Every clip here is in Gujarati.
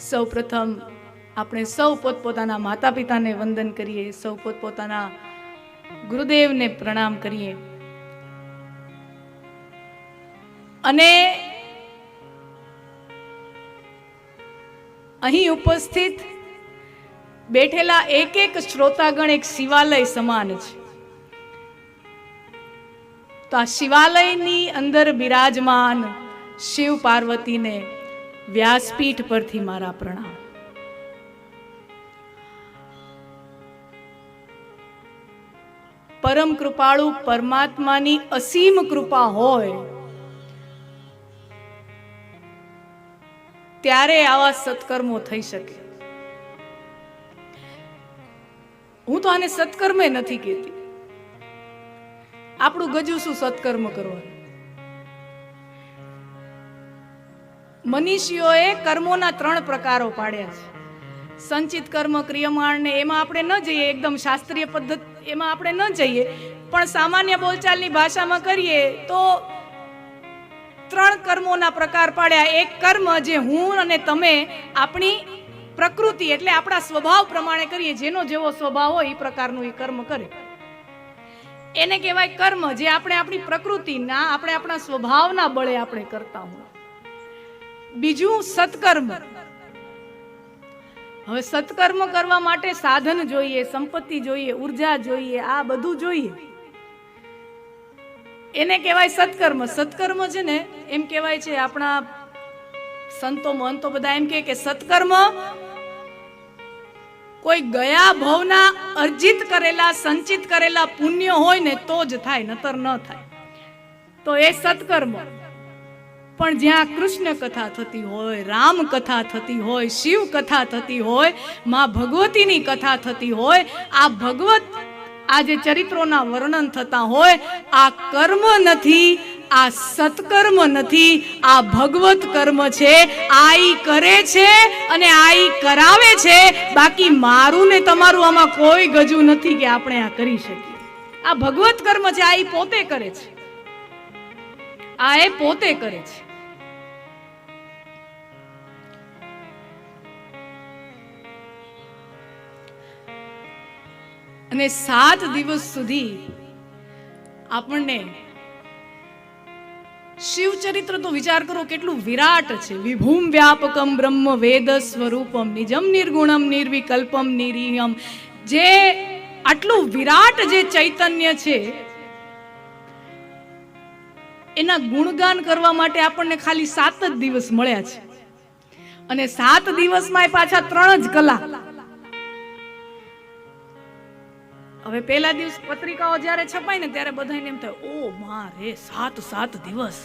સૌ પ્રથમ આપણે સૌ પોતપોતાના માતા પિતાને વંદન કરીએ, સૌ પોતપોતાના ગુરુદેવને પ્રણામ કરીએ. અને અહીં ઉપસ્થિત બેઠેલા એક એક શ્રોતાગણ એક શિવાલય સમાન છે. તો આ શિવાલયની અંદર બિરાજમાન શિવ પાર્વતીને વ્યાસપીઠ પરથી મારા પ્રણામ. પરમ કૃપાળુ પરમાત્માની અસીમ કૃપા હોય, ત્યારે આવા સત્કર્મો થઈ શકે. હું તો આને સત્કર્મે નથી કહેતી. આપણું ગજુ શું સત્કર્મ કરવાનું? મનીષીઓએ કર્મોના ત્રણ પ્રકારો પાડ્યા છે. સંચિત કર્મ, ક્રિયમાણ ને એમાં આપણે ન જઈએ, એકદમ શાસ્ત્રીય પદ્ધતિ, એમાં આપણે ન જઈએ. પણ સામાન્ય બોલચાલની ભાષામાં કરીએ તો ત્રણ કર્મોના પ્રકાર પાડ્યા. એક કર્મ જે હું અને તમે આપણી પ્રકૃતિ એટલે આપણા સ્વભાવ પ્રમાણે કરીએ, જેનો જેવો સ્વભાવ હોય એ પ્રકારનું એ કર્મ કરે. એને કહેવાય કર્મ, જે આપણે આપણી પ્રકૃતિના, આપણે આપણા સ્વભાવના બળે આપણે કરતા હોય. બીજું સત્કર્મ. હવે સત્કર્મ કરવા માટે સાધન જોઈએ, સંપત્તિ જોઈએ, ઊર્જા જોઈએ, આ બધું જોઈએ. એને કહેવાય સત્કર્મ. સત્કર્મ છે ને, એમ કહેવાય છે આપણા સંતો, મહંતો બધા એમ કે સત્કર્મ કોઈ ગયા ભવના અર્જિત કરેલા, સંચિત કરેલા પુણ્ય હોય ને તો જ થાય, નતર ન થાય. તો એ સત્કર્મ. પણ જ્યાં કૃષ્ણ કથા થતી હોય, રામ કથા થતી હોય, શિવ કથા થતી હોય, માં ભગવતીની કથા થતી હોય, આ ભગવત આ જે ચરિત્રોના વર્ણન થતા હોય, આ કર્મ નથી, આ સત્કર્મ નથી, આ ભગવત કર્મ છે આ ઈ કરે છે અને આ ઈ કરાવે છે. બાકી મારું ને તમારું આમાં કોઈ ગજુ નથી કે આપણે આ કરી શકીએ. આ ભગવત કર્મ છે, આ ઈ પોતે કરે છે. આ એ પોતે કરે છે. અને સાત દિવસ સુધી આપણને શિવ ચરિત્ર તો વિચાર કરો કેટલું વિરાટ છે. વિભૂમ વ્યાપકમ બ્રહ્મ વેદ સ્વરૂપમ નિજમ નિર્ગુણમ નિર્વિકલ્પમ નિરીયમ જે આટલું વિરાટ જે ચૈતન્ય છે, એના ગુણગાન કરવા માટે આપણને ખાલી સાત જ દિવસ મળ્યા છે. અને સાત દિવસમાં પાછા ત્રણ જ કલાક હવે પહેલા દિવસ પત્રિકાઓ જ્યારે છપાય ને ત્યારે બધાને એમ થાય, ઓ મારે, સાત સાત દિવસ.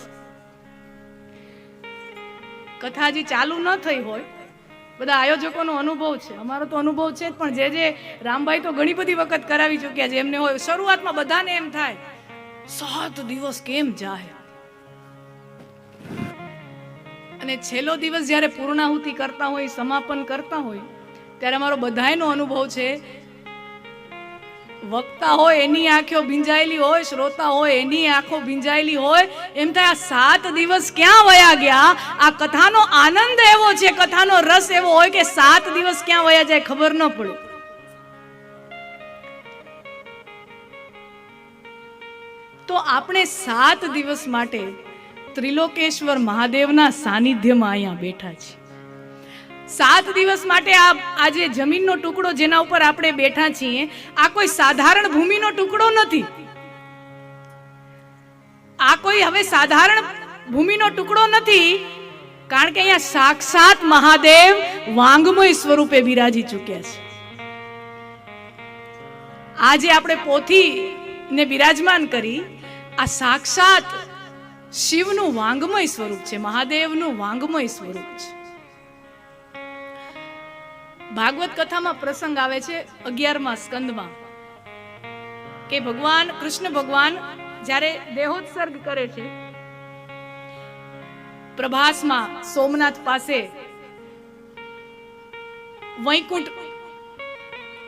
કથા હજી ચાલુ ન થઈ હોય. બધા આયોજકોનો અનુભવ છે. અમારો તો અનુભવ છે જ, પણ જે જે રામભાઈ તો ઘણી બધી વખત કરાવી ચૂક્યા છે. એમને હોય, શરૂઆતમાં બધાને એમ થાય, સાત દિવસ કેમ જાય? અને છેલ્લો દિવસ જ્યારે પૂર્ણાહુતિ કરતા હોય, સમાપન કરતા હોય, ત્યારે અમારો બધાયનો અનુભવ છે વક્તા હોય એની આંખો ભીંજાયેલી હોય, શ્રોતા હોય એની આંખો ભીંજાયેલી હોય, એમ થાય આ સાત દિવસ ક્યાં વયા ગયા? આ કથાનો આનંદ એવો છે, કથાનો રસ એવો હોય કે સાત દિવસ ક્યાં વયા જાય ખબર ન પડે. તો આપણે સાત દિવસ માટે ત્રિલોકેશ્વર મહાદેવના સાનિધ્યમાં અહીંયા બેઠા છીએ. સાત દિવસ માટે આ આ જે જમીનનો ટુકડો જેના ઉપર આપણે બેઠા છીએ, આ કોઈ સાધારણ ભૂમિનો ટુકડો નથી. આ કોઈ હવે સાધારણ ભૂમિનો ટુકડો નથી, કારણ કે અહીંયા સાક્ષાત મહાદેવ વાંગમય સ્વરૂપે બિરાજી ચૂક્યા છે. આજે આપણે પોથી ને બિરાજમાન કરી, આ સાક્ષાત શિવનું વાંગમય સ્વરૂપ છે, મહાદેવનું વાંગમય સ્વરૂપ છે. ભાગવત કથામાં પ્રસંગ આવે છે અગિયારમાં સ્કંદમાં કે ભગવાન, કૃષ્ણ ભગવાન જ્યારે દેહોત્સર્ગ કરે છે, પ્રભાસમાં સોમનાથ પાસે વૈકુંઠ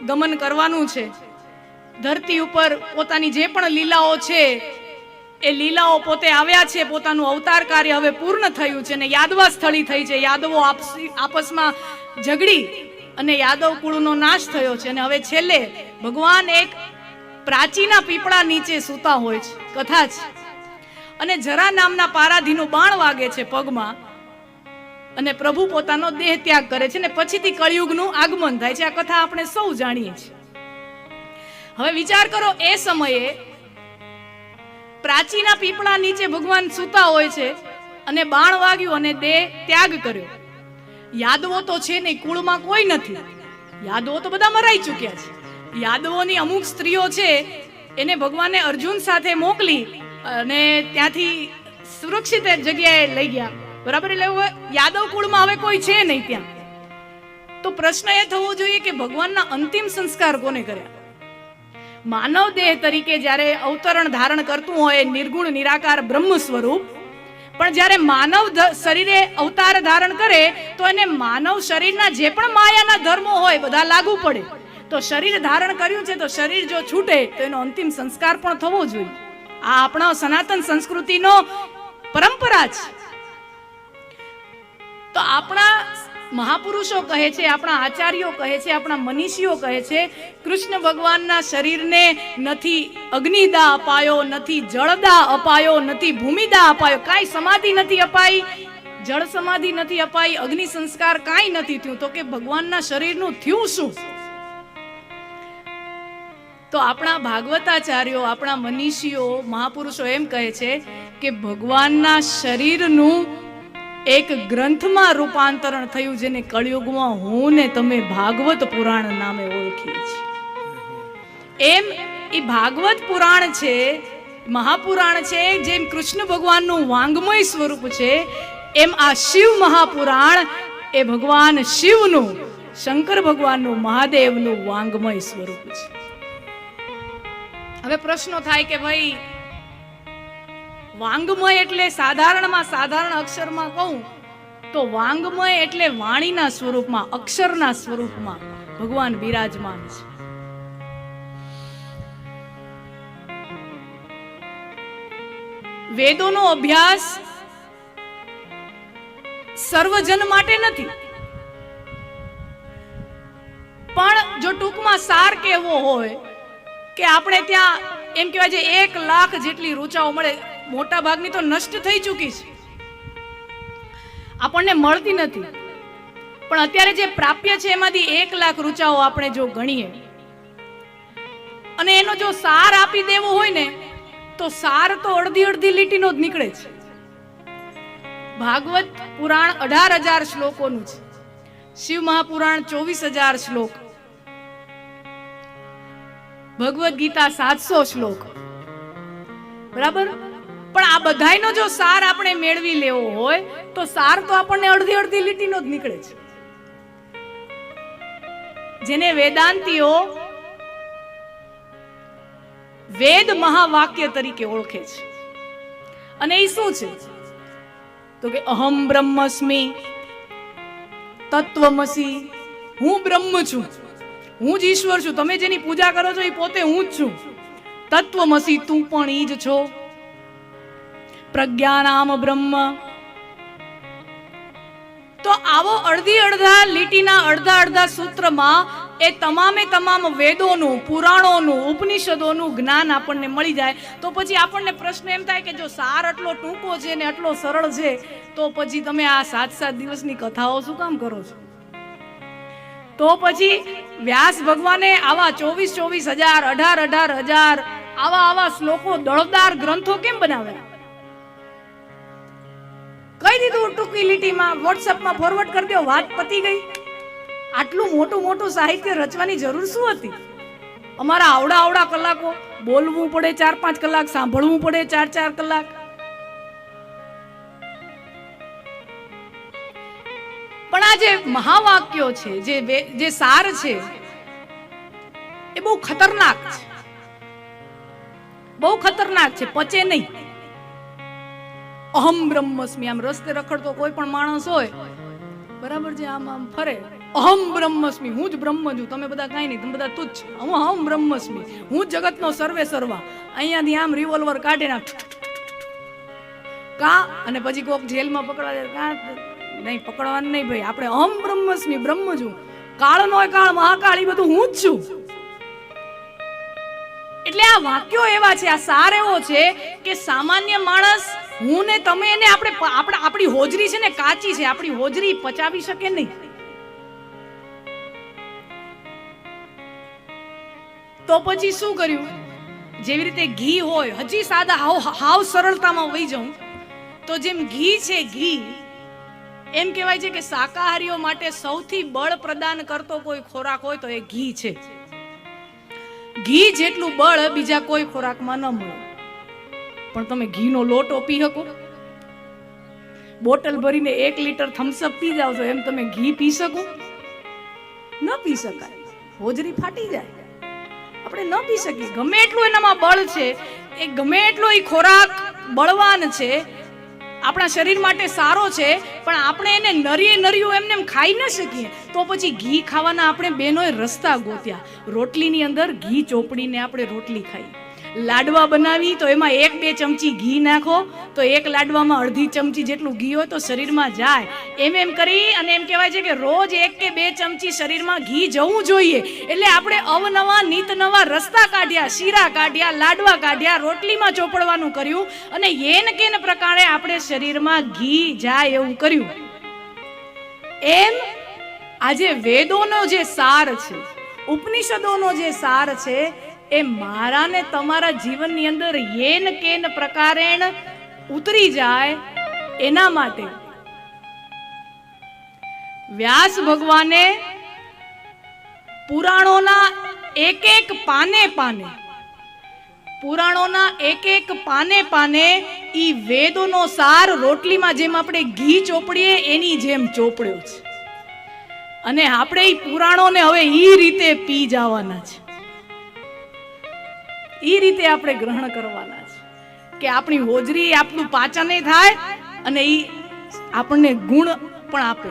ગમન કરવાનું છે. ધરતી ઉપર પોતાની જે પણ લીલાઓ છે, એ લીલાઓ પોતે આવ્યા છે, પોતાનું અવતાર કાર્ય હવે પૂર્ણ થયું છે અને યાદવા સ્થળી થઈ છે. યાદવો આપસી- આપસમાં ઝઘડી અને યાદવ કુળનો નાશ થયો છે અને હવે છેલ્લે ભગવાન એક પ્રાચીના પીપળા નીચે સૂતા હોય છે, કથા છે. અને જરા નામના પારાધીનું બાણ વાગે છે પગમાં અને પ્રભુ પોતાનો દેહ ત્યાગ કરે છે ને પછીથી કળિયુગનું આગમન થાય છે. આ કથા આપણે સૌ જાણીએ છીએ. હવે વિચાર કરો એ સમયે પ્રાચીના પીપળા નીચે ભગવાન સૂતા હોય છે અને બાણ વાગ્યું અને દેહ ત્યાગ કર્યો. યાદવો તો છે નહીં, કુળમાં કોઈ નથી. યાદવો તો બધા મરાઈ ચૂક્યા છે. યાદવોની અમુક સ્ત્રીઓ છે, એને ભગવાને અર્જુન સાથે મોકલી અને ત્યાંથી સુરક્ષિત જગ્યાએ લઈ ગયા. બરાબર? એટલે હવે યાદવ કુળમાં હવે કોઈ છે નહીં ત્યાં. તો પ્રશ્ન એ થવો જોઈએ કે ભગવાનના અંતિમ સંસ્કાર કોને કર્યા? માનવ દેહ તરીકે જ્યારે અવતરણ ધારણ કરતું હોય, નિર્ગુણ, નિરાકાર, બ્રહ્મ સ્વરૂપ પણ જ્યારે માનવ શરીરે અવતાર ધારણ કરે, તો એને માનવ શરીરના જે પણ માયાના ધર્મો હોય, બધા લાગુ પડે. તો શરીર ધારણ કર્યું છે, તો શરીર જો છૂટે, તો એનો અંતિમ સંસ્કાર પણ થવો જોઈએ. આ આપણા સનાતન સંસ્કૃતિનો પરંપરા છે. તો આપણા મહાપુરુષો કહે છે, આપણા આચાર્યો કહે છે, આપણા મનીષીઓ કહે છે, કૃષ્ણ ભગવાનના શરીરને નથી અગ્નિદા અપાયો, નથી જળદા અપાયો, નથી ભૂમિદા અપાયો, કાંઈ સમાધિ નથી અપાઈ, જળ સમાધિ નથી અપાઈ, અગ્નિ સંસ્કાર કાંઈ નથી થયું. તો કે ભગવાનના શરીરનું થયું શું? તો આપણા ભાગવતાચાર્યો, આપણા મનીષીઓ, મહાપુરુષો એમ કહે છે કે ભગવાનના શરીરનું એક ગ્રંથમાં રૂપાંતરણ થયું જેને કળિયુગમાં હું ને તમે ભાગવત પુરાણ નામે ઓળખીએ છીએ. એમ એ ભાગવત પુરાણ છે, મહાપુરાણ છે, જેમ કૃષ્ણ ભગવાનનું વાંગમય સ્વરૂપ છે, એમ આ શિવ મહાપુરાણ એ ભગવાન શિવનું, શંકર ભગવાનનું, મહાદેવનું વાંગમય સ્વરૂપ છે. હવે પ્રશ્નો થાય કે ભાઈ વાંગમય એટલે સાધારણમાં સાધારણ અક્ષરમાં કહું, તો વાંગમય એટલે વાણીના સ્વરૂપમાં, અક્ષરના સ્વરૂપમાં ભગવાન બિરાજમાન છે. વેદોનો અભ્યાસ સર્વજન માટે નથી. પણ જો ટૂંકમાં સાર કહેવો હોય કે આપણે ત્યાં એમ કહેવાય છે, એક લાખ જેટલી રૂચાઓ મળે મોટા ભાગની તો નષ્ટ થઈ ચૂકી છે. આપણને મળતી નથી. પણ અત્યારે જે પ્રાપ્ય છે એમાંથી એક લાખ રૂચાઓ આપણે જો ગણીએ અને એનો જો સાર આપી દેવો હોય ને, તો સાર તો અડધી અડધી લીટીનો જ નીકળે છે. ભાગવત પુરાણ અઢાર હજાર શ્લોકોનું છે. શિવ મહાપુરાણ ચોવીસ હજાર શ્લોક. ભગવદ્ ગીતા સાતસો શ્લોક. બરાબર? પણ આ બધાયનો જો સાર આપણે મેળવી લેવો હોય, તો સાર તો આપણને અડધી અડધી લીટીનો જ નીકળે છે. જેને વેદાંતીઓ વેદ મહાવાક્ય તરીકે ઓળખે છે. અને એ શું છે? તો કે અહમ બ્રહ્મસ્મિ, તત્વમસી, હું બ્રહ્મ છું, હું જ ઈશ્વર છું, તમે જેની પૂજા કરો છો એ પોતે હું જ છું. તત્વમસી તું પણ ઈ જ છો. પ્રજ્ઞાનામ બ્રહ્મ. તો આવો અડધી અડધા લીટીના અડધા અડધા સૂત્રમાં એ તમામે તમામ વેદોનું, પુરાણોનું, ઉપનિષદોનું જ્ઞાન આપણને મળી જાય. તો પછી આપણને પ્રશ્ન એમ થાય કે જો સાર આટલો ટૂંકો છે ને આટલો સરળ છે, તો પછી તમે આ સાત સાત દિવસની કથાઓ શું કામ કરો છો? તો પછી વ્યાસ ભગવાને આવા ચોવીસ ચોવીસ હજાર, અઢાર અઢાર હજાર આવા આવા શ્લોકો દળદાર ગ્રંથો કેમ બનાવ્યા? કહી દીધું ટૂંકી લીટીમાં વોટ્સઅપમાં ફોરવર્ડ કરી દો વાત પતી ગઈ. આટલું મોટું મોટું સાહિત્ય રચવાની જરૂર શું હતી? અમારા આવડા આવડા કલાકો બોલવું પડે ચાર પાંચ કલાક, સાંભળવું પડે ચાર ચાર કલાક. પણ આ જે મહાવાક્યો છે, જે જે સાર છે, એ બહુ ખતરનાક છે. બહુ ખતરનાક છે, પચે નહીં. અહમ બ્રહ્મસ્મી. આમ રસ્તે રખડતો કોઈ પણ માણસ હોય, બરાબર જે આમ આમ ફરે. અહમ બ્રહ્મસ્મી. હું જ બ્રહ્મ છું. તમે બધા કાંઈ નહીં, તમે બધા તુચ્છ હું અહમ બ્રહ્મસ્મી. હું જગતનો સર્વે સર્વા અહીંયાથી આમ રિવોલ્વર કાઢે ઠુક કા, અને પછી કોક જેલમાં પકડાય, કા, નહીં, પકડવાનું નહીં ભાઈ. આપણે અહમ બ્રહ્મસ્મી, બ્રહ્મ છું. કાળ નો કાળ, મહાકાળ એ બધું હું જ છું. એટલે આ વાક્યો એવા છે, આ સાર એવો છે કે સામાન્ય માણસ હું ને તમે એને આપણે આપણે આપણી હોજરી છે ને કાચી છે, આપણી હોજરી પચાવી શકે નહીં. તો પછી શું કર્યું? જેવી રીતે ઘી હોય, હજી સાદા હાવ હાવ સરળતામાં વહી જાઉં તો જેમ ઘી છે ઘી, એમ કહેવાય છે કે શાકાહારીઓ માટે સૌથી બળ પ્રદાન કરતો કોઈ ખોરાક હોય તો એ ઘી છે. ઘી જેટલું બળ બીજા કોઈ ખોરાકમાં ન મળે. પણ તમે ઘીનો લોટો પી શકો. બોટલ ભરીને એક લીટર થમ્સઅપ પી જાવ છો એમ તમે ઘી પી શકો. ન પી શકાય. હોજરી ફાટી જાય. આપણે ન પી શકીએ. ગમે એટલું એનામાં બળ છે, એ ગમે એટલો એ ખોરાક બળવાન છે, આપણા શરીર માટે સારો છે, પણ આપણે એને નરીએ નરિયું એમને એમ ખાઈ ન શકીએ, તો પછી ઘી ખાવાના આપણે બેનોએ રસ્તા ગોત્યા. રોટલીની અંદર ઘી ચોપડીને આપણે રોટલી ખાઈ. લાડવા બનાવી, તો એમાં એક બે ચમચી ઘી નાખો, તો એક લાડવામાં અડધી ચમચી જેટલું ઘી હોય તો શરીરમાં જાય. એમ એમ કરી અને એમ કહેવાય છે કે રોજ એક કે બે ચમચી શરીરમાં ઘી જવું જોઈએ. એટલે આપણે અવનવા નીત નવા રસ્તા કાઢ્યા, શીરા કાઢ્યા, લાડવા કાઢ્યા, રોટલીમાં ચોપડવાનું કર્યું અને એન કેન પ્રકારે આપણે શરીરમાં ઘી જાય એવું કર્યું. એમ આજે વેદોનો જે સાર છે, ઉપનિષદોનો જે સાર છે એ મારા ને તમારા જીવનની અંદર યેન કેન પ્રકારેણ ઉતરી જાય એના માટે. વ્યાસ ભગવાને પુરાણોના એક એક પાને પાને, પુરાણોના એક એક પાને પાને ઈ વેદોનો સાર રોટલીમાં જેમ આપણે ઘી ચોપડીએ એની જેમ ચોપડ્યો છે. અને આપણે ઈ પુરાણોને હવે ઈ રીતે પી જવાના છે. ઈ રીતે આપણે ગ્રહણ કરવાના છે. કે આપણી હોજરી આપણું પાચન થાય અને એ આપણને ગુણ પણ આપે.